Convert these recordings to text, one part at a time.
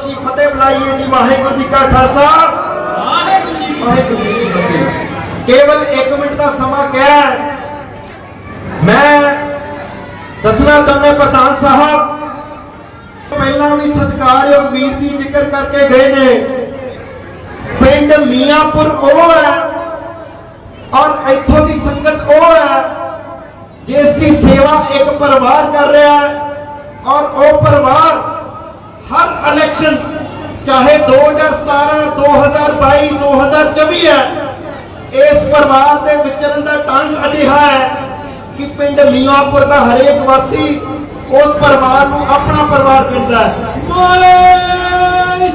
ਬਖਸ਼ੀ ਫਤਿਹ ਬੁਲਾਈਏ ਜੀ, ਵਾਹਿਗੁਰੂ ਜੀ ਕਾ ਖਾਲਸਾ। ਵਾਹਿਗੁਰੂ ਜੀ ਵਾਹਿਗੁਰੂ ਜੀ ਕੀ ਫਤਿਹ। ਕੇਵਲ 1 ਮਿੰਟ ਦਾ ਸਮਾਂ ਕਿਹਾ। ਮੈਂ ਦੱਸਣਾ ਚਾਹੁੰਦਾ ਪ੍ਰਧਾਨ ਸਾਹਿਬ, ਪਹਿਲਾਂ ਵੀ ਸਤਿਕਾਰਯੋਗ ਵੀਰ ਜੀ ਜ਼ਿਕਰ ਕਰਕੇ ਗਏ ਨੇ। ਪਿੰਡ ਮੀਆਂਪੁਰ ਉਹ ਹੈ ਔਰ ਇੱਥੋਂ ਦੀ ਸੰਗਤ ਉਹ ਹੈ ਜਿਸ ਦੀ ਸੇਵਾ ਇੱਕ ਪਰਿਵਾਰ ਕਰ ਰਿਹਾ ਹੈ ਔਰ ਉਹ ਪਰਿਵਾਰ ਇਲੈਕਸ਼ਨ ਚਾਹੇ 2017 2022 2024 ਹੈ ਇਸ ਪਰਿਵਾਰ ਦੇ ਵਿਚਰਨ ਦਾ ਟੰਗ ਅਜਿਹਾ ਹੈ ਕਿ ਪਿੰਡ ਮੀਆਂਪੁਰ ਦਾ ਹਰੇਕ ਵਾਸੀ ਉਸ ਪਰਿਵਾਰ ਨੂੰ ਆਪਣਾ ਪਰਿਵਾਰ ਕਹਿੰਦਾ ਹੈ। ਬੋਲੇ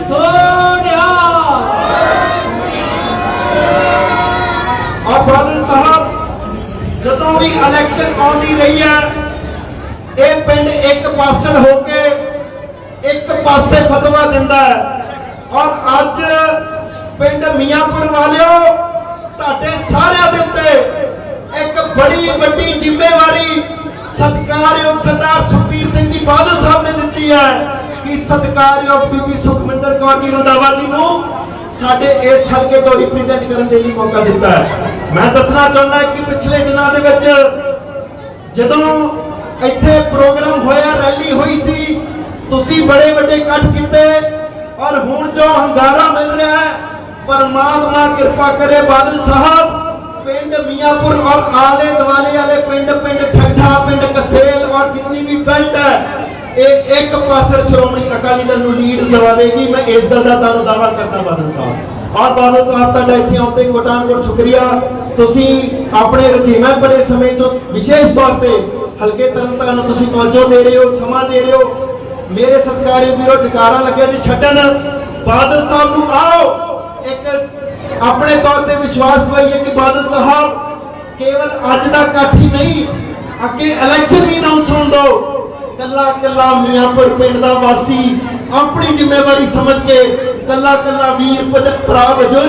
ਸੋਨਿਆ ਔਰ ਬਾਦਲ ਸਾਹਿਬ ਜਦੋਂ ਵੀ ਇਲੈਕਸ਼ਨ ਆਉਂਦੀ ਰਹੀ ਹੈ ਇਹ ਪਿੰਡ ਇੱਕ ਪਾਸੜ ਹੋ ਕੇ ਇੱਕ ਪਾਸੇ ਫਤਵਾ ਦਿੰਦਾ ਹੈ। ਔਰ ਅੱਜ ਪਿੰਡ ਮੀਆਂਪੁਰ ਵਾਲਿਓ, ਤੁਹਾਡੇ ਸਾਰਿਆਂ ਦੇ ਉੱਤੇ ਇੱਕ ਬੜੀ ਵੱਡੀ ਜ਼ਿੰਮੇਵਾਰੀ ਸਤਿਕਾਰਯੋਗ ਸਰਦਾਰ ਸੁਖਬੀਰ ਸਿੰਘ ਜੀ ਬਾਦਲ ਸਾਹਿਬ ਨੇ ਦਿੱਤੀ ਹੈ ਕਿ ਸਤਿਕਾਰਯੋਗ ਬੀਬੀ ਸੁਖਮਿੰਦਰ ਕੌਰ ਜੀ ਰੰਧਾਵਾ ਜੀ ਨੂੰ ਸਾਡੇ ਇਸ ਹਲਕੇ ਤੋਂ ਰਿਪਰੈਜ਼ੈਂਟ ਕਰਨ ਦੇ ਲਈ ਮੌਕਾ ਦਿੱਤਾ ਹੈ। ਮੈਂ ਦੱਸਣਾ ਚਾਹੁੰਦਾ ਕਿ ਪਿਛਲੇ ਦਿਨਾਂ ਦੇ ਵਿੱਚ ਜਦੋਂ ਇੱਥੇ ਪ੍ਰੋਗਰਾਮ ਹੋਇਆ, ਰੈਲੀ ਹੋਈ ਸੀ ਤੁਸੀਂ ਬੜੇ ਵੱਡੇ ਇਕੱਠ ਕੀਤੇ ਔਰ ਹੁਣ ਜੋ ਹੰਗਾਰਾ ਮਿਲ ਰਿਹਾ ਹੈ, ਪਰਮਾਤਮਾ ਕਿਰਪਾ ਕਰੇ ਬਾਦਲ ਸਾਹਿਬ, ਪਿੰਡ ਮੀਆਂਪੁਰ ਔਰ ਆਲੇ ਦੁਆਲੇ ਵਾਲੇ ਪਿੰਡ ਪਿੰਡ ਠੱਠਾ, ਪਿੰਡ ਕਸੇਲ ਔਰ ਜਿੰਨੀ ਵੀ ਬੈਲਟ ਹੈ, ਇਹ ਇੱਕ ਪਾਸੜ ਸ਼੍ਰੋਮਣੀ ਅਕਾਲੀ ਦਲ ਨੂੰ ਲੀਡ ਕਰਵਾਵੇਗੀ। ਮੈਂ ਇਸ ਗੱਲ ਦਾ ਤੁਹਾਨੂੰ ਦਾਅਵਾ ਕਰਦਾ ਬਾਦਲ ਸਾਹਿਬ। ਔਰ ਬਾਦਲ ਸਾਹਿਬ, ਤੁਹਾਡਾ ਇੱਥੇ ਆਉਂਦੇ ਕੋਟਾਨਕੋਟ ਸ਼ੁਕਰੀਆ। ਤੁਸੀਂ ਆਪਣੇ ਰਜੀਵੇਂ ਬੜੇ ਸਮੇਂ ਤੋਂ ਵਿਸ਼ੇਸ਼ ਤੌਰ ਤੇ ਹਲਕੇ ਤਰਨਤਾਰਨ ਤੁਸੀਂ ਤਵੱਜੋ ਦੇ ਰਹੇ ਹੋ ਛਮਾ ਦੇ ਰਹੇ ਹੋ। ਮੇਰੇ ਸਤਿਕਾਰਯੋਗ ਵੀਰੋ, ਜਕਾਰਾ ਲੱਗਿਆ ਜੀ, ਛੱਡਣ। ਬਾਦਲ ਸਾਹਿਬ ਨੂੰ ਆਓ। ਇੱਕ ਆਪਣੇ ਤੌਰ ਤੇ ਵਿਸ਼ਵਾਸ ਪਾਈਏ ਕਿ ਬਾਦਲ ਸਾਹਿਬ ਕੇਵਲ ਅੱਜ ਦਾ ਇਕੱਠ ਹੀ ਨਹੀਂ, ਅੱਗੇ ਇਲੈਕਸ਼ਨ ਵੀ ਅਨਾਉਂਸ ਹੋਣ ਦਿਓ ਕੱਲਾ ਕੱਲਾ ਮੀਆਂਪੁਰ ਪਿੰਡ ਦਾ ਵਾਸੀ ਆਪਣੀ ਜ਼ਿੰਮੇਵਾਰੀ ਸਮਝ ਕੇ ਕੱਲਾ ਕੱਲਾ ਵੀਰ ਭਰਾ ਵਜੋਂ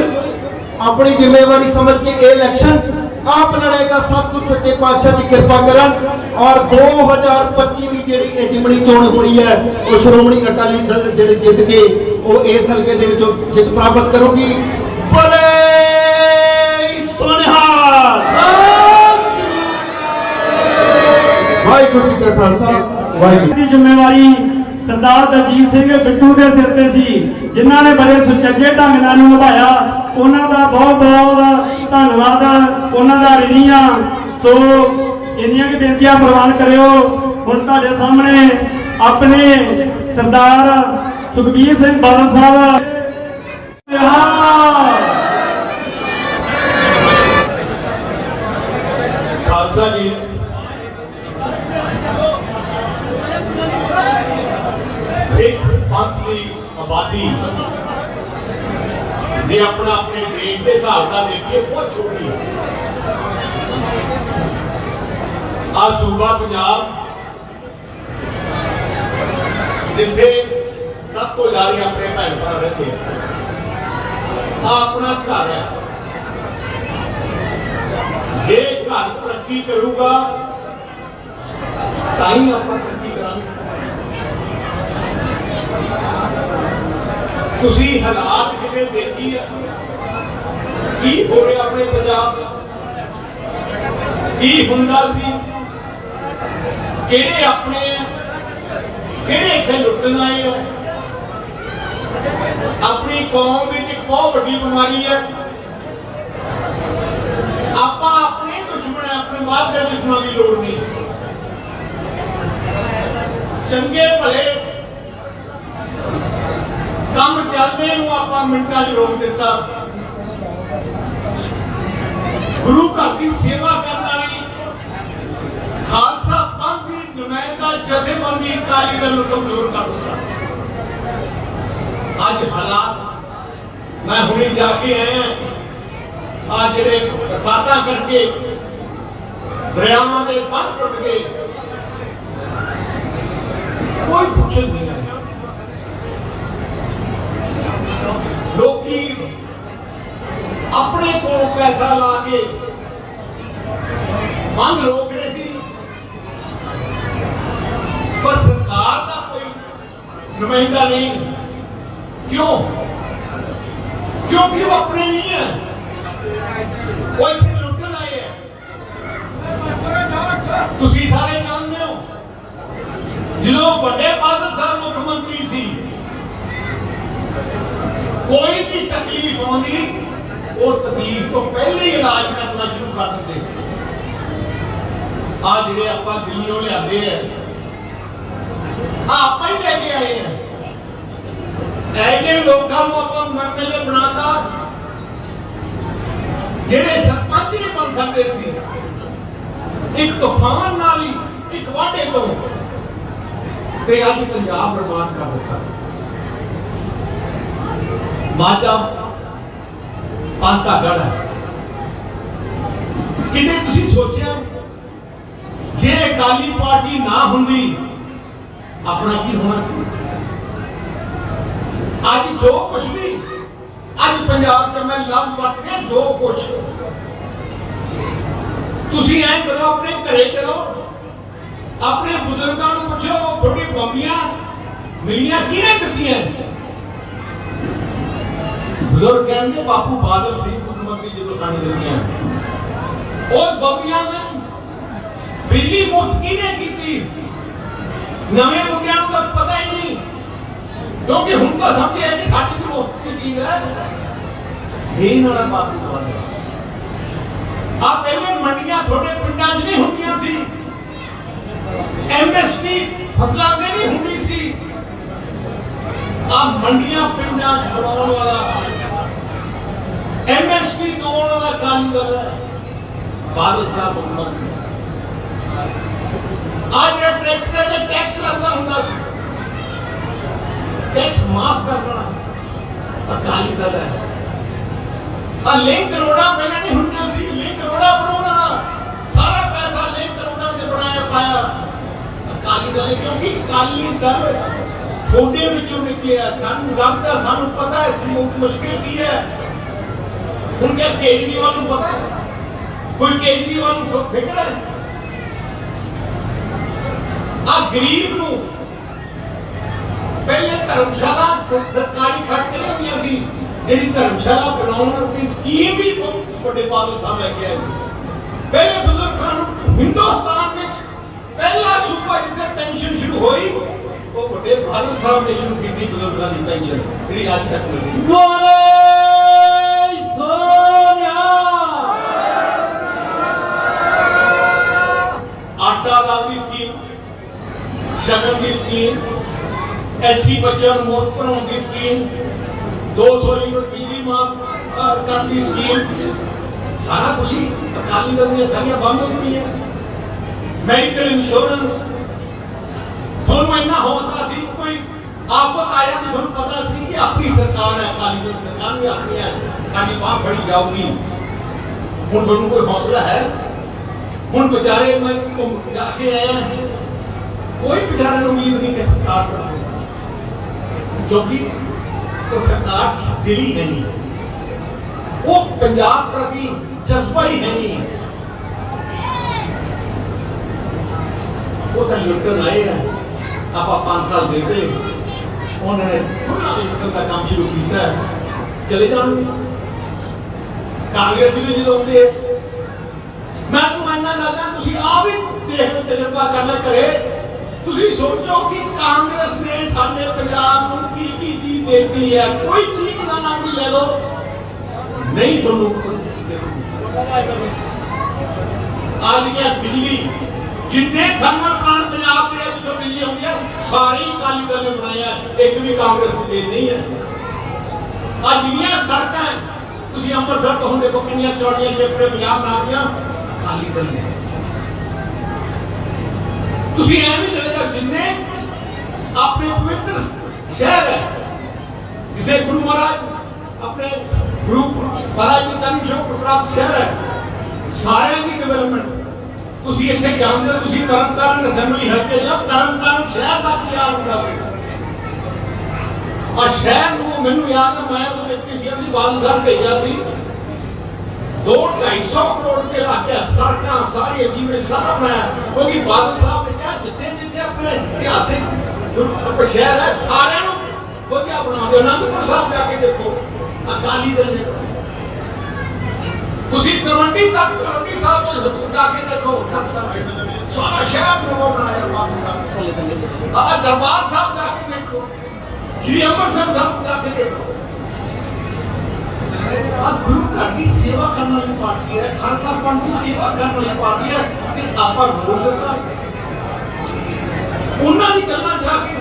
ਆਪਣੀ ਜ਼ਿੰਮੇਵਾਰੀ ਸਮਝ ਕੇ ਇਹ ਇਲੈਕਸ਼ਨ ਆਪ ਲੜੇਗਾ, ਸਭ ਸਤਿਗੁਰ ਸੱਚੇ ਪਾਤਸ਼ਾਹ ਦੀ ਕਿਰਪਾ ਕਰਨ। ਔਰ 2025 ਦੀ ਜਿਹੜੀ ਇਹ ਜਿਮਣੀ ਚੋਣ ਹੋਣੀ ਹੈ, ਉਹ ਸ਼੍ਰੋਮਣੀ ਅਕਾਲੀ ਦਲ ਜਿਹੜੇ ਜਿੱਤ ਕੇ, ਉਹ ਇਸ ਹਲਕੇ ਦੇ ਵਿੱਚੋਂ ਜਿੱਤ ਪ੍ਰਾਪਤ ਕਰੂਗੀ। ਬੋਲੇ ਸੋਨਿਹਾਰ ਵਾਹਿਗੁਰੂ ਜੀ ਕਾ ਖਾਲਸਾ, ਵਾਹਿਗੁਰੂ ਦੀ ਜ਼ਿੰਮੇਵਾਰੀ ਸਰਦਾਰ ਦਲਜੀਤ ਸਿੰਘ ਬਿੱਟੂ ਦੇ ਸਿਰ ਤੇ ਸੀ, ਜਿਨ੍ਹਾਂ ਨੇ ਬੜੇ ਸੁਚੱਜੇ ਢੰਗ ਨਾਲ ਨਿਭਾਇਆ। ਉਹਨਾਂ ਦਾ ਬਹੁਤ ਬਹੁਤ ਧੰਨਵਾਦ ਉਹਨਾਂ ਦਾ ਰਿਣੀਆਂ ਸੋ ਇੰਨੀਆਂ ਕਿ ਬੇਨਤੀਆਂ ਪ੍ਰਵਾਨ ਕਰਿਓ। ਹੁਣ ਤੁਹਾਡੇ ਸਾਹਮਣੇ ਆਪਣੇ ਸਰਦਾਰ ਸੁਖਬੀਰ ਸਿੰਘ ਬਾਦਲ ਸਾਹਿਬ ਆਪਣੇ ਰਹਿੰਦੇ ਆ। ਆਹ ਆਪਣਾ ਘਰ ਹੈ ਜੇ ਘਰ ਤਰੱਕੀ ਕਰੂਗਾ, ਤਾਂ ਹੀ ਆਪਾਂ ਤਰੱਕੀ ਕਰਾਂਗੇ। ਤੁਸੀਂ ਹਾਲਾਤ ਕਿਤੇ ਦੇਖੀ ਹੈ ਕੀ ਹੋ ਰਿਹਾ ਆਪਣੇ ਪੰਜਾਬ 'ਚ? ਕੀ ਹੁੰਦਾ ਸੀ? ਕਿਹੜੇ ਆਪਣੇ ਕਿਹੜੇ ਇੱਥੇ ਲੁੱਟਣ ਆਏ ਆ? ਆਪਣੀ ਕੌਮ ਵਿੱਚ ਇੱਕ ਬਹੁਤ ਵੱਡੀ ਬਿਮਾਰੀ ਹੈ। ਆਪਾਂ ਆਪਣੇ ਦੁਸ਼ਮਣ ਆਪਣੇ ਬਾਪ ਦੇ ਦੁਸ਼ਮਣਾਂ ਦੀ ਲੋੜ ਨਹੀਂ। ਚੰਗੇ ਭਲੇ ਕੰਮ ਚੱਲਦੇ ਨੂੰ ਆਪਾਂ ਮਿੰਟਾਂ 'ਚ ਰੋਕ ਦਿੱਤਾ। ਗੁਰੂ ਘਰ ਦੀ ਸੇਵਾ ਕਰਨ ਵਾਲੀ ਖਾਲਸਾ ਪੰਥ ਦੀ ਨੁਮਾਇੰਦਾ ਜਥੇਬੰਦੀ ਅਕਾਲੀ ਦਲ ਨੂੰ ਕਮਜ਼ੋਰ ਕਰ ਦਿੱਤਾ। ਅੱਜ ਹਾਲਾਤ ਮੈਂ ਹੁਣੇ ਜਾ ਕੇ ਆਇਆ ਆ ਜਿਹੜੇ ਬਰਸਾਤਾਂ ਕਰਕੇ ਦਰਿਆਵਾਂ ਦੇ ਬੰਦ ਟੁੱਟ ਗਏ। ਕੋਈ ਪੁੱਛਣ ਨਹੀਂ। ਆਇਆ ਲੋਕੀ ਆਪਣੇ ਕੋਲ ਪੈਸਾ ਲਾ ਕੇ ਮੰਗ ਰੋਕ ਰਹੇ ਸੀ। ਪਰ ਸਰਕਾਰ ਦਾ ਕੋਈ ਨੁਮਾਇੰਦਾ ਨਹੀਂ। ਕਿਉਂ? ਕਿਉਂਕਿ ਉਹ ਆਪਣੇ ਨਹੀਂ ਹੈ? ਉਹ ਇੱਥੇ ਲੁੱਟਣ ਆਏ ਹੈ। ਤੁਸੀਂ ਸਾਰੇ ਜਾਣਦੇ ਹੋ। ਜਦੋਂ ਵੱਡੇ ਬਾਦਲ ਸਾਹਿਬ ਮੁੱਖ ਮੰਤਰੀ ਸੀ, ਕੋਈ ਵੀ ਤਕਲੀਫ ਆਉਂਦੀ, ਉਹ ਤਕਲੀਫ ਤੋਂ ਪਹਿਲੇ ਹੀ ਇਲਾਜ ਕਰਨਾ ਸ਼ੁਰੂ ਕਰ ਦਿੰਦੇ। ਆ ਜਿਹੜੇ ਆਪਾਂ ਦਿੱਲੀੋਂ ਲਿਆਂਦੇ ਆ ਆਹ ਆਪਾਂ ਹੀ ਲੈ ਕੇ ਆਏ ਆ ਐਨੇ ਲੋਕਾਂ ਨੂੰ ਆਪਾਂ ਮਰਨੇ ਲਈ ਬਣਾਤਾ, ਜਿਹੜੇ ਸਰਪੰਚ ਨਹੀਂ ਬਣ ਸਕਦੇ ਸੀ, ਇੱਕ ਤੂਫਾਨ ਨਾਲ ਹੀ, ਇੱਕ ਵਾਢੇ ਤੋਂ, ਤੇ ਅੱਜ ਪੰਜਾਬ ਬਰਬਾਦ ਕਰ ਦਿੱਤਾ। ਮਾਤਾ ਪੰਤਾ ਗੜ ਕਿਤੇ ਤੁਸੀਂ ਸੋਚਿਆ, ਜੇ ਅਕਾਲੀ ਪਾਰਟੀ ਨਾ ਹੁੰਦੀ, ਆਪਣਾ ਕੀ ਹੋਣਾ ਸੀ? ਅੱਜ ਜੋ ਕੁਛ ਵੀ, ਅੱਜ ਪੰਜਾਬ ਚ ਮੈਂ ਲੱਭ ਵਟ ਕੇ ਜੋ ਕੁਛ। ਤੁਸੀਂ ਐਂ ਕਰੋ, ਆਪਣੇ ਘਰੇ ਕਰੋ ਆਪਣੇ ਬਜ਼ੁਰਗਾਂ ਨੂੰ ਪੁੱਛੋ, ਉਹ ਤੁਹਾਡੀ ਬੰਬੀਆਂ ਮਿਲੀਆਂ ਕਿਹਨੇ ਦਿੱਤੀਆਂ? ਬਜ਼ੁਰਗ ਕਹਿੰਦੇ, ਬਾਪੂ ਬਾਦਲ ਸਿੰਘ ਮੁੱਖ ਮੰਤਰੀ ਜਦੋਂ ਸਾਨੂੰ ਦਿੱਤੀਆਂ। ਉਹ ਬੰਬੀਆਂ ਨੇ ਬਿਜਲੀ ਮੁਫਤ ਕਿਹਨੇ ਕੀਤੀ? ਨਵੇਂ ਮੁੰਡਿਆਂ ਨੂੰ ਤਾਂ ਪਤਾ ਹੀ ਨਹੀਂ। ਕਿਉਂਕਿ ਹੁਣ ਤਾਂ ਸਮਝਿਆ ਕਿ ਸਾਡੀ ਵੀ ਮੁਫਤ ਦੀ ਚੀਜ਼ ਹੈ? ਦੇਣ ਵਾਲਾ ਬਾਪੂ ਬਾਦਲ ਆ ਪਹਿਲੇ ਮੰਡੀਆਂ ਤੁਹਾਡੇ ਪਿੰਡਾਂ 'ਚ ਨਹੀਂ ਹੁੰਦੀਆਂ ਸੀ। ਐਮਐਸਪੀ ਫਸਲਾਂ ਦੇ ਨਹੀਂ ਹੁੰਦੀ ਸੀ। ਆ ਮੰਡੀਆਂ ਪਿੰਡਾਂ 'ਚ ਬਣਾਉਣ ਵਾਲਾ। ਐਮਐਸਪੀ ਦੋਣ ਵਾਲਾ ਕੰਮ ਕਰ ਰਿਹਾ ਬਾਦਲ ਸਾਹਿਬ ਹੁਕਮਤ ਆ ਜਿਹੜਾ ਟਰੈਕਟਰ ਤੇ ਟੈਕਸ ਲੱਗਦਾ ਹੁੰਦਾ ਸੀ। ਟੈਕਸ ਮਾਫ ਕਰਨਾ ਅਕਾਲੀ ਦਲ ਹੈ। ਆ ਲਿੰਕ ਕਰੋੜਾਂ ਪਹਿਲਾਂ ਨਹੀਂ ਹੁੰਦੀਆਂ ਸੀ। ਲਿੰਕ ਕਰੋੜਾਂ ਬਣਾਉਣਾ। ਸਾਰਾ ਪੈਸਾ ਲਿੰਕ ਕਰੋੜਾਂ ਤੇ ਬਣਾਇਆ ਪਾਇਆ। ਅਕਾਲੀ ਦਲ ਕਿਉਂਕਿ ਅਕਾਲੀ ਦਲ ਤੁਹਾਡੇ ਵਿੱਚੋਂ ਨਿਕਲਿਆ। ਸਾਨੂੰ ਲੱਗਦਾ ਸਾਨੂੰ ਪਤਾ ਹੈ। ਕਿ ਮੁਸ਼ਕਿਲ ਕੀ ਹੈ। ਹੁਣ ਕਿਆ ਕੇਜਰੀਵਾਲ ਨੂੰ ਪਤਾ ਹੈ? ਕੋਈ ਕੇਜਰੀਵਾਲ ਨੂੰ ਫਿਕਰ ਹੈ? ਆ ਗਰੀਬ ਨੂੰ ਪਹਿਲੇ ਧਰਮਸ਼ਾਲਾ ਸਰਕਾਰੀ ਖਰਚ ਨਹੀਂ ਹੁੰਦੀਆਂ ਸੀ? ਜਿਹੜੀ ਧਰਮਸ਼ਾਲਾ ਬਣਾਉਣ ਦੀ ਸਕੀਮ ਵੀ ਵੱਡੇ ਬਾਦਲ ਸਾਹਿਬ ਲੈ ਕੇ ਆਏ ਸੀ। ਪਹਿਲੇ ਬਜ਼ੁਰਗਾਂ ਨੂੰ ਹਿੰਦੁਸਤਾਨ ਵਿੱਚ ਪਹਿਲਾ ਸੂਬਾ ਜਿੱਥੇ ਪੈਨਸ਼ਨ ਸ਼ੁਰੂ ਹੋਈ ਉਹ ਵੱਡੇ ਬਾਦਲ ਸਾਹਿਬ ਨੇ ਸ਼ੁਰੂ ਕੀਤੀ ਬਜ਼ੁਰਗਾਂ ਦੀ ਪੈਨਸ਼ਨ ਜਿਹੜੀ ਅੱਜ ਤੱਕ ਮਿਲ ਰਹੀ ਹੈ ਬੋਲੇ ਸੋਨਿਆ ਆਟਾ ਦਾਲ ਦੀ ਸਕੀਮ ਸ਼ਗਨ ਦੀ ਸਕੀਮ ਐਸੀ ਬੱਚਿਆਂ ਨੂੰ ਮੁਫਤ ਪੜਾਉਣ ਦੀ ਸਕੀਮ 200 ਯੂਨਿਟ ਬਿਜਲੀ ਮਾਫ ਕਰਨ ਦੀ ਸਕੀਮ ਸਾਰਾ ਕੁਝ ਹੀ ਅਕਾਲੀ ਦਲ ਦੀਆਂ ਸਾਰੀਆਂ ਬੰਦ ਹੋ ਗਈਆਂ ਮੈਡੀਕਲ ਇੰਸ਼ੋਰੈਂਸ ਤੁਹਾਨੂੰ ਇੰਨਾ ਹੌਸਲਾ ਸੀ ਕੋਈ ਆਪਤ ਆਇਆ ਤੇ ਤੁਹਾਨੂੰ ਪਤਾ ਸੀ ਕਿ ਆਪਣੀ ਸਰਕਾਰ ਹੈ ਅਕਾਲੀ ਦਲ ਸਰਕਾਰ ਵੀ ਆਪਣੀ ਹੈ ਸਾਡੀ ਬਾਹ ਫੜੀ ਜਾਊਗੀ ਹੁਣ ਤੁਹਾਨੂੰ ਕੋਈ ਹੌਸਲਾ ਹੈ ਹੁਣ ਵਿਚਾਰੇ ਮੈਂ ਘੁੰਮ ਜਾ ਕੇ ਆਇਆ ਕੋਈ ਵਿਚਾਰੇ ਨੂੰ ਉਮੀਦ ਨਹੀਂ ਕਿ ਸਰਕਾਰ ਬਣਾਵੇ ਕਿਉਂਕਿ ਉਹ ਸਰਕਾਰ ਚ ਨਹੀਂ। ਉਹ ਪੰਜਾਬ ਪ੍ਰਤੀ ਜਜ਼ਬਾ ਹੀ ਨਹੀਂ। ਉਹ ਤਾਂ ਲੁੱਟਣ ਆਏ ਆ। ਆਪਾਂ 5 ਸਾਲ ਦਿੱਤੇ ਉਹਨਾਂ ਨੇ ਉਹਨਾਂ ਲੁੱਟਣ ਦਾ ਕੰਮ ਸ਼ੁਰੂ ਕੀਤਾ। ਚਲੇ ਜਾਣਗੇ। ਕਾਂਗਰਸ ਵੀ ਜਦੋਂ ਆਉਂਦੇ ਮੈਂ ਤੁਹਾਨੂੰ ਇੰਨਾ ਲੱਗਦਾ, ਤੁਸੀਂ ਆ ਵੀ ਦੇਖ ਲਓ ਤਜਰਬਾ ਕਰਨਾ ਕਰੇ ਤੁਸੀਂ ਸੋਚੋ ਕਿ ਕਾਂਗਰਸ ਨੇ ਸਾਡੇ ਪੰਜਾਬ ਨੂੰ ਕੀ ਕੀ ਚੀਜ਼ ਦਿੱਤੀ ਹੈ? ਕੋਈ ਚੀਜ਼ ਦਾ ਨਾਮ ਵੀ ਲੈ ਲਓ। ਨਹੀਂ ਤੁਹਾਨੂੰ ਆ ਗਿਆ ਬਿਜਲੀ। ਜਿੰਨੇ ਥਰਮਲ ਪਲਾਂਟ ਪੰਜਾਬ ਦੇ ਵਿੱਚ ਬਿਜਲੀ ਆਉਂਦੀ ਹੈ, ਸਾਰੇ ਹੀ ਅਕਾਲੀ ਦਲ ਨੇ ਬਣਾਇਆ ਇੱਕ ਵੀ ਕਾਂਗਰਸ ਨੂੰ ਦੇ ਨਹੀਂ ਹੈ। ਆ ਜਿੰਨੀਆਂ ਸੜਕਾਂ ਤੁਸੀਂ ਅੰਮ੍ਰਿਤਸਰ ਤੋਂ ਹੁਣ ਦੇਖੋ ਕਿੰਨੀਆਂ ਚੌੜੀਆਂ ਚੇਪੜੇ ਪੰਜਾਬ ਬਣਾਤੀਆਂ ਖਾਲੀ ਦਲ ਨੇ। ਤੁਸੀਂ ਐਵੇਂ ਲੱਗੇਗਾ ਜਿੰਨੇ ਆਪਣੇ ਪਵਿੱਤਰ ਸ਼ਹਿਰ ਹੈ, ਜਿੱਥੇ ਗੁਰੂ ਮਹਾਰਾਜ ਆਪਣੇ ਗੁਰੂ ਮਹਾਰਾਜ ਦੇ ਜਨਮ ਸ਼ੋਕ ਪ੍ਰਾਪਤ ਸ਼ਹਿਰ ਹੈ, ਸਾਰਿਆਂ ਦੀ ਡਿਵੈਲਪਮੈਂਟ ਤੁਸੀਂ ਇੱਥੇ ਜਾਣਦੇ ਹੋ, ਤੁਸੀਂ ਤਰਨਤਾਰਨ ਅਸੈਂਬਲੀ ਹਲਕੇ ਜਾਂ ਤਰਨਤਾਰਨ ਸ਼ਹਿਰ ਦਾ ਕੀ ਹੁੰਦਾ ਹੋਵੇਗਾ ਆ ਸ਼ਹਿਰ ਨੂੰ ਮੈਨੂੰ ਯਾਦ ਹੈ, ਮੈਂ ਉਹ ਡਿਪਟੀ ਸੀਐਮ ਦੀ ਬਾਦਲ ਸਾਹਿਬ ਭੇਜਿਆ ਸੀ। ਦੋ 250 ਕਰੋੜ ਦੇ ਲਾ ਕੇ ਸੜਕਾਂ ਸਾਰੀ ਸੀਵਰੇਜ ਸਾਰਾ ਮੈਂ ਕਿਉਂਕਿ ਬਾਦਲ ਸਾਹਿਬ ਨੇ ਕਿਹਾ ਜਿੱਥੇ ਜਿੱਥੇ ਆਪਣੇ ਇਤਿਹਾਸਿਕ ਦੁਰ- ਆਪਣੇ ਸ਼ਹਿਰ ਹੈ ਸਾਰਿਆਂ ਨੂੰ ਵਧੀਆ ਬਣਾਉਂਦੇ ਅਨੰਦਪੁਰ ਸਾਹਿਬ ਜਾ ਕੇ ਦੇਖੋ ਅਕਾਲੀ ਦਲ ਨੇ ਤੁਸੀਂ ਤਲਵੰਡੀ ਤੱਕ ਤਲਵੰਡੀ ਸਾਹਿਬ ਤੋਂ ਜਾ ਕੇ ਦੇਖੋ ਖਤ ਸਾਹਿਬ ਸਾਰਾ ਸ਼ਹਿਰ ਨੂੰ ਬਣਾਇਆ ਬਾਬਾ ਸਾਹਿਬ ਆ ਦਰਬਾਰ ਸਾਹਿਬ ਜਾ ਕੇ ਦੇਖੋ ਸ਼੍ਰੀ ਅੰਮ੍ਰਿਤਸਰ ਸਾਹਿਬ ਜਾ ਕੇ ਦੇਖੋ ਆ ਗੁਰੂ ਘਰ ਦੀ ਸੇਵਾ ਕਰਨ ਵਾਲੀ ਪਾਰਟੀ ਹੈ, ਖਾਲਸਾ ਪੰਥ ਦੀ ਸੇਵਾ ਕਰਨ ਵਾਲੀ ਪਾਰਟੀ ਹੈ, ਤੇ ਆਪਾਂ ਰੋਲ ਦਿੱਤਾ ਉਹਨਾਂ ਦੀ ਗੱਲਾਂ ਜਾ ਕੇ,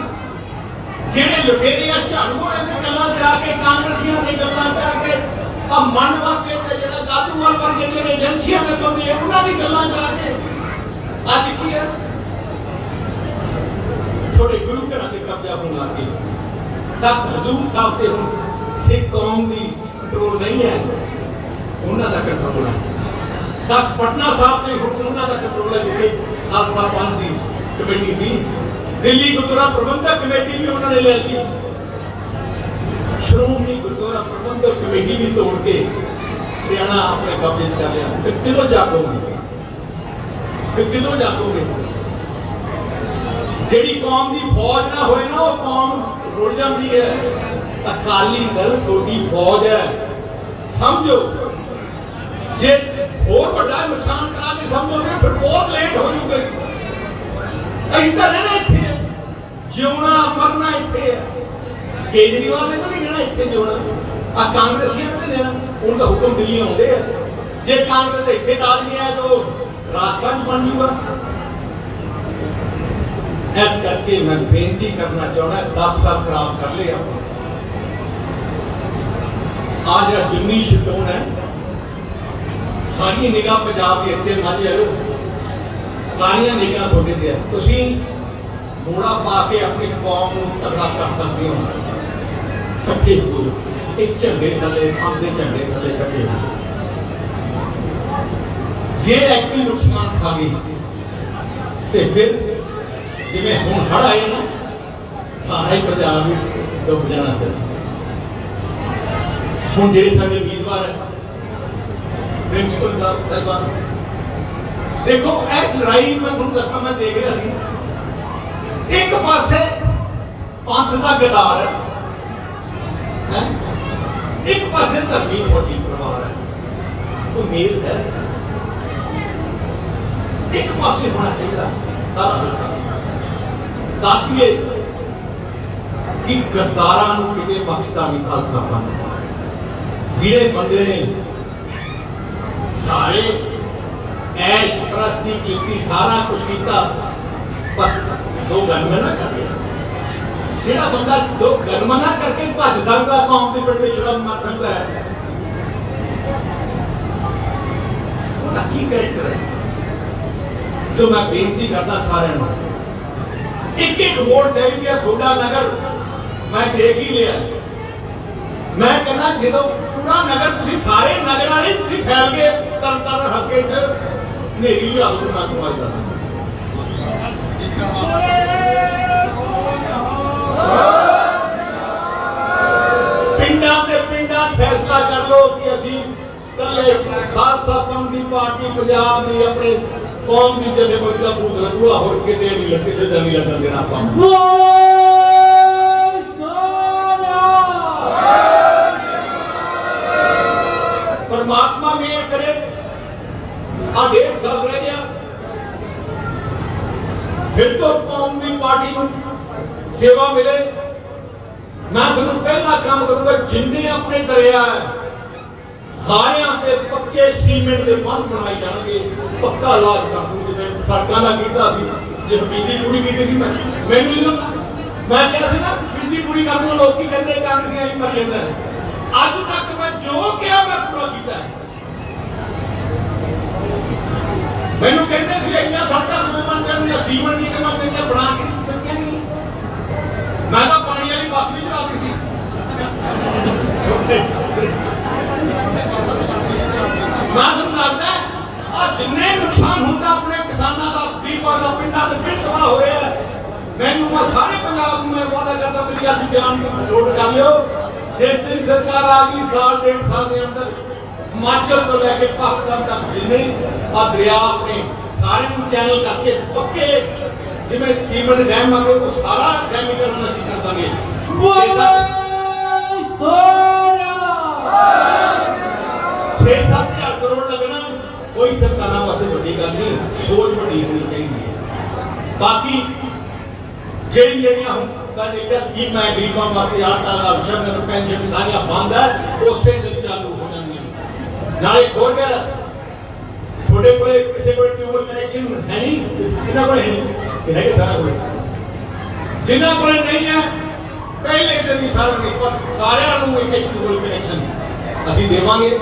ਜਿਹੜੇ ਲੁਟੇਰੇ ਆ, ਝਾੜੂ ਵਾਲੇ ਗੱਲਾਂ ਜਾ ਕੇ, ਕਾਂਗਰਸੀਆਂ ਦੀ ਗੱਲਾਂ ਜਾ ਕੇ, ਆ ਮਨ ਵਰਗੇ ਤੇ ਜਿਹੜਾ ਦਾਦੂਵਾਲ ਵਰਗੇ ਜਿਹੜੇ ਏਜੰਸੀਆਂ ਦੇ ਬੰਦੇ ਆ, ਉਹਨਾਂ ਦੀ ਗੱਲਾਂ ਜਾ ਕੇ। ਅੱਜ ਕੀ ਹੈ? ਥੋੜੇ ਗੁਰੂ ਘਰਾਂ ਦੇ ਕਬਜ਼ਾ ਹੋਣ ਲੱਗ ਤਾਂ ਹਜ਼ੂਰ ਸਾਹਿਬ ਤੇ ਹੁਣ ਸਿੱਖ ਕੌਮ ਦੀ ਕੰਟਰੋਲ ਨਹੀਂ ਹੈ, ਉਹਨਾਂ ਦਾ ਕੰਟਰੋਲ ਹੈ ਤਾਂ ਪਟਨਾ ਸਾਹਿਬ ਤੇ ਹੁਣ ਉਹਨਾਂ ਦਾ ਕੰਟਰੋਲ ਹੈ ਜਿੱਥੇ ਖਾਲਸਾ ਪੰਥ ਦੀ ਕਮੇਟੀ ਸੀ। ਦਿੱਲੀ ਗੁਰਦੁਆਰਾ ਪ੍ਰਬੰਧਕ ਕਮੇਟੀ ਵੀ ਉਹਨਾਂ ਨੇ ਲੈ ਲਈ। ਸ਼੍ਰੋਮਣੀ ਗੁਰਦੁਆਰਾ ਪ੍ਰਬੰਧਕ ਕਮੇਟੀ ਵੀ ਤੋੜ ਕੇ ਹਰਿਆਣਾ ਆਪਣੇ ਕਬਜ਼ੇ 'ਚ ਕਰ ਲਿਆ। ਫਿਰ ਕਿਦੋਂ ਜਾਗੋਗੇ? ਫਿਰ ਕਿਦੋਂ ਜਾਗੋਗੇ? ਜਿਹੜੀ ਕੌਮ ਦੀ ਫੌਜ ਨਾ ਹੋਏ ਨਾ, ਉਹ ਕੌਮ ਰੁੜ ਜਾਂਦੀ ਹੈ। ਅਕਾਲੀ ਦਲ ਤੁਹਾਡੀ ਫੌਜ ਹੈ। ਸਮਝੋ। ਜੇ ਹੋਰ ਵੱਡਾ ਨੁਕਸਾਨ ਕਰਾ ਕੇ ਸਮਝੋਗੇ, ਫਿਰ ਬਹੁਤ ਲੇਟ ਹੋ ਜੂਗੇ। ਅਸੀਂ ਤਾਂ ਰਹਿਣਾ ਇੱਥੇ ਜਿਉਣਾ, ਮਰਨਾ ਇੱਥੇ ਹੈ ਕੇਜਰੀਵਾਲ ਨੇ ਤਾਂ ਨਹੀਂ ਰਹਿਣਾ ਇੱਥੇ ਜਿਉਣਾ। ਆ ਕਾਂਗਰਸੀਆਂ ਨੇ ਰਹਿਣਾ। ਉਹਨਾਂ ਦਾ ਹੁਕਮ ਦਿੱਲੀ ਆਉਂਦੇ ਆ। ਜੇ ਕਾਂਗਰਸ ਦੇ ਇੱਥੇ ਰਾਜ ਨਹੀਂ ਆਇਆ ਤਾਂ ਰਾਜਪਾਲ ਬਣ ਜੂਗਾ। ਇਸ ਕਰਕੇ ਮੈਂ ਬੇਨਤੀ ਕਰਨਾ ਚਾਹੁੰਦਾ 10 ਸਾਲ ਖਰਾਬ ਕਰ ਲਿਆ ਆਪਾਂ। ਜਿਹੜਾ ਜਿੰਨੀ ਸ਼ਟੋਨ ਹੈ ਸਾਰੀ ਨਿਗਾਹ ਪੰਜਾਬ ਦੀ ਇੱਥੇ ਨਾ ਜਾਓ ਸਾਰੀਆਂ ਨਿਗਾਹ ਤੁਹਾਡੇ ਤੇ ਹੈ ਤੁਸੀਂ ਮੋੜਾ ਪਾ ਕੇ ਆਪਣੀ ਕੌਮ ਨੂੰ ਤਗੜਾ ਕਰ ਸਕਦੇ ਹੋ ਇਕੱਠੇ ਹੋ ਇੱਕ ਝੰਡੇ ਥੱਲੇ ਆਪਦੇ ਝੰਡੇ ਥੱਲੇ ਇਕੱਠੇ ਹੋ ਜੇ ਐਕਟੀ ਨੁਕਸਾਨ ਖਾ ਗਈ ਤੇ ਫਿਰ ਜਿਵੇਂ ਹੁਣ ਹੜ ਆਏ ਨਾ ਸਾਰਾ ਹੀ ਪੰਜਾਬ ਵੀ ਡੁੱਬ ਜਾਣਾ ਫਿਰ ਹੁਣ ਜਿਹੜੇ ਸਾਡੇ ਉਮੀਦਵਾਰ ਹੈ ਪ੍ਰਿੰਸੀਪਲ ਸਾਹਿਬ ਸਾਹਿਬਾਨ ਦੇਖੋ, ਇਸ ਲੜਾਈ ਮੈਂ ਤੁਹਾਨੂੰ ਦੱਸਾਂ ਮੈਂ ਦੇਖ ਰਿਹਾ ਸੀ। ਇੱਕ ਪਾਸੇ ਪੰਥ ਦਾ ਗਦਾਰ ਹੈ ਇੱਕ ਪਾਸੇ ਧਰਮੀ ਫੌਜੀ ਪਰਿਵਾਰ ਹੈ। ਉਹ ਮੇਲ ਹੈ? ਇੱਕ ਪਾਸੇ ਹੋਣਾ ਚਾਹੀਦਾ, ਸਾਰਾ ਮਿਲਦਾ ਦੱਸ ਦਈਏ ਕਿ ਗਦਾਰਾਂ ਨੂੰ ਕਿਤੇ ਬਖਸ਼ਦਾ ਨਹੀਂ ਖਾਲਸਾ ਪੰਥ ਜਿਹੜੇ ਬੰਦੇ ਨੇ ਸਾਰੇ ਐਸ਼ ਪ੍ਰਸਤੀ ਕੀਤੀ, ਸਾਰਾ ਕੁਝ ਕੀਤਾ, ਬਸ ਦੋ ਗਨਮਨਾ ਕਰਦੇ ਜਿਹੜਾ ਬੰਦਾ ਦੋ ਗਨਮਨਾ ਕਰਕੇ ਭੱਜ ਸਕਦਾ ਕੌਮ ਦੇ ਪਿੰਡ ਵਿੱਚ ਸ਼ਰਮ ਮਰ ਸਕਦਾ ਹੈ। ਉਹਦਾ ਕੀ ਕਰੈਕਟਰ ਹੈ? ਸੋ ਮੈਂ ਬੇਨਤੀ ਕਰਦਾ ਸਾਰਿਆਂ ਨੂੰ, ਇੱਕ ਇੱਕ ਵੋਟ ਚਾਹੀਦੀ ਹੈ ਤੁਹਾਡਾ ਨਗਰ, ਮੈਂ ਦੇਖ ਹੀ ਲਿਆ। ਮੈਂ ਕਹਿੰਦਾ ਜਦੋਂ ਪੂਰਾ ਨਗਰ ਤੁਸੀਂ ਸਾਰੇ ਨਗਰ ਵਾਲੇ ਤੁਸੀਂ ਫੈਲ ਗਏ ਤਰ ਤਰ ਹੱਕੇ 'ਚ ਨੇਰੀ ਲਿਆ ਨਾ ਕਮਾਈਦਾ ਪਿੰਡਾਂ ਦੇ ਪਿੰਡਾਂ ਫੈਸਲਾ ਕਰ ਲਓ ਕਿ ਅਸੀਂ ਕੱਲੇ ਖਾਲਸਾ ਪੰਥ ਦੀ ਪਾਰਟੀ, ਪੰਜਾਬ ਦੀ ਆਪਣੇ ਕੌਮ ਦੀ ਜਥੇਬੰਦੀ ਦਾ ਬੂਥ ਲੱਗੂਗਾ, ਹੋਰ ਕਿਤੇ ਨਹੀਂ, ਕਿਸੇ ਦਾ ਨਹੀਂ ਲੱਗਣ ਦੇਣਾ ਆਪਾਂ ਪਰਮਾਤਮਾ ਮੇਰ ਕਰੇ ਆ ਡੇਢ ਸਾਲ ਰਹਿ ਗਿਆ ਫਿਰ ਤੋਂ ਕੌਮ ਦੀ ਪਾਰਟੀ ਨੂੰ ਸੇਵਾ ਮਿਲੇ। ਮੈਂ ਤੁਹਾਨੂੰ ਪਹਿਲਾ ਕੰਮ ਕਰੂੰਗਾ, ਜਿੰਨੇ ਆਪਣੇ ਦਰਿਆ ਹੈ, ਸਾਰਿਆਂ ਤੇ ਪੱਕੇ ਸੀਮੈਂਟ ਦੇ ਬੰਦ ਬਣਾਏ ਜਾਣਗੇ। ਪੱਕਾ ਇਲਾਜ ਕਰ ਜਿਵੇਂ ਸੜਕਾਂ ਦਾ ਕੀਤਾ ਸੀ, ਜੇ ਬਿਜਲੀ ਪੂਰੀ ਕੀਤੀ ਸੀ ਮੈਂ। ਮੈਨੂੰ ਨਹੀਂ ਲੱਗਦਾ ਮੈਂ ਕਿਹਾ ਸੀ ਨਾ, ਬਿਜਲੀ ਪੂਰੀ ਕਰਨ ਨੂੰ ਲੋਕੀ ਕਹਿੰਦੇ, ਕਾਂਗਰਸੀਆਂ ਹੀ ਮਰ ਜਾਂਦਾ ਅੱਜ ਤੱਕ ਮੈਂ ਜੋ ਕਿਹਾ, ਮੈਂ ਪੂਰਾ ਕੀਤਾ ਹੈ। ਮੈਨੂੰ ਕਹਿੰਦੇ ਸੀ ਇੰਨੀਆਂ ਸੜਕਾਂ ਨੂੰ ਬਣ ਕਰਨੀਆਂ ਸੀਮੈਂਟ ਦੀਆਂ ਕੰਮ ਕਰਨੀਆਂ ਬਣਾ ਕੇ ਦਿੱਤੀਆਂ ਨਹੀਂ। ਮੈਂ ਤਾਂ ਪਾਣੀ ਵਾਲੀ ਬੱਸ ਵੀ ਚਲਾਉਂਦੀ ਸੀ। ਮੈਂ ਤੁਹਾਨੂੰ ਦੱਸਦਾ, ਆ ਜਿੰਨੇ ਨੁਕਸਾਨ ਹੁੰਦਾ ਆਪਣੇ ਕਿਸਾਨਾਂ ਦਾ ਗਰੀਬਾਂ ਦਾ, ਪਿੰਡਾਂ ਦੇ ਪਿੰਡ ਤਬਾਹ ਹੋਏ ਆ ਮੈਨੂੰ ਮੈਂ ਸਾਰੇ ਪੰਜਾਬ ਨੂੰ ਮੈਂ ਵਾਅਦਾ ਕਰਦਾ ਮੇਰੀ ਅੱਜ ਬਿਆਨ ਨੂੰ ਨੋਟ ਕਰ ਲਿਓ। ਜੇ ਤੇਰੀ ਸਰਕਾਰ ਆ ਗਈ, ਸਾਲ ਡੇਢ ਸਾਲ ਦੇ ਅੰਦਰ ہماچل تو لے کے پاکستان تک جنہیں اور دریا اپنے سارے کو چینل کر کے پکے جنہیں سیمن ڈیم مانگو تو سارا ڈیمی کرنا سیکھا تھا گے۔ بولے سویا چھے ساتھ ہزار کروڑ لگنا کوئی سب کا سرکار واسطے بڑی گل نہیں سوچ بڑی ہونی چاہیے۔ باقی جیڑی جہاں ہوں کہ کا لیٹسٹ اسکیم ہے گریباں واسطے آٹھ میں تو پینشن سارا باندھا ہے اسے ਜਾਣਗੀਆਂ ਨਾਲੇ ਖੋਲ ਗਿਆ। ਤੁਹਾਡੇ ਕੋਲੇ ਕਿਸੇ ਕੋਲ ਟਿਊਬਲ ਕਨੈਕਸ਼ਨ ਹੈ ਨਹੀਂ, ਕਿਹਨਾਂ ਕੋਲ ਹੈ ਨਹੀਂ? ਹੈਗੇ ਸਾਰਾ ਕੋਲ। ਜਿਨ੍ਹਾਂ ਕੋਲ ਨਹੀਂ ਹੈ, ਪਹਿਲੇ ਦਿਨ ਹੀ ਸਾਰਿਆਂ ਨੂੰ ਪਰ ਸਾਰਿਆਂ ਨੂੰ ਇੱਕ ਇੱਕ ਟਿਊਬਲ ਕਨੈਕਸ਼ਨ ਅਸੀਂ ਦੇਵਾਂਗੇ।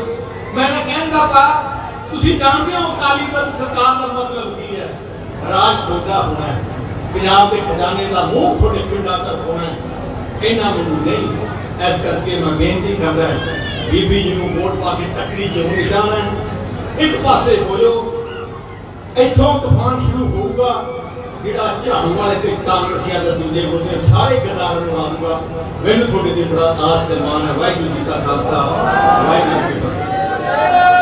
ਮੈਂ ਤਾਂ ਕਹਿੰਦਾ ਪਾ, ਤੁਸੀਂ ਜਾਣਦੇ ਹੋ ਅਕਾਲੀ ਦਲ ਸਰਕਾਰ ਦਾ ਮਤਲਬ ਕੀ ਹੈ? ਰਾਜ ਖੋਦਾ ਹੋਣਾ ਹੈ। ਪੰਜਾਬ ਦੇ ਖਜ਼ਾਨੇ ਦਾ ਮੂੰਹ ਤੁਹਾਡੇ ਪਿੰਡਾਂ ਤੱਕ ਹੋਣਾ ਹੈ। ਇਹਨਾਂ ਨੂੰ ਨਹੀਂ। ਇਸ ਕਰਕੇ ਮੈਂ ਬੇਨਤੀ ਕਰਦਾ ਬੀਬੀ ਜੀ ਨੂੰ ਵੋਟ ਪਾ ਕੇ ਟੱਕਰੀ ਜੇ ਨਿਸ਼ਾਨ ਹੈ ਇੱਕ ਪਾਸੇ ਹੋ ਜਾਓ ਇੱਥੋਂ ਤੂਫਾਨ ਸ਼ੁਰੂ ਹੋਊਗਾ, ਜਿਹੜਾ ਝਾੜੂ ਵਾਲੇ ਤੇ ਕਾਂਗਰਸੀਆਂ ਦਾ ਦੂਜੇ ਬੋਲਦੇ ਸਾਰੇ ਗਦਾਰਾਂ ਨੂੰ ਆਊਗਾ ਮੈਨੂੰ ਤੁਹਾਡੇ ਤੇ ਬੜਾ ਆਸ ਤੇ ਮਾਣ ਹੈ। ਵਾਹਿਗੁਰੂ ਜੀ ਕਾ ਖਾਲਸਾ, ਵਾਹਿਗੁਰੂ ਜੀ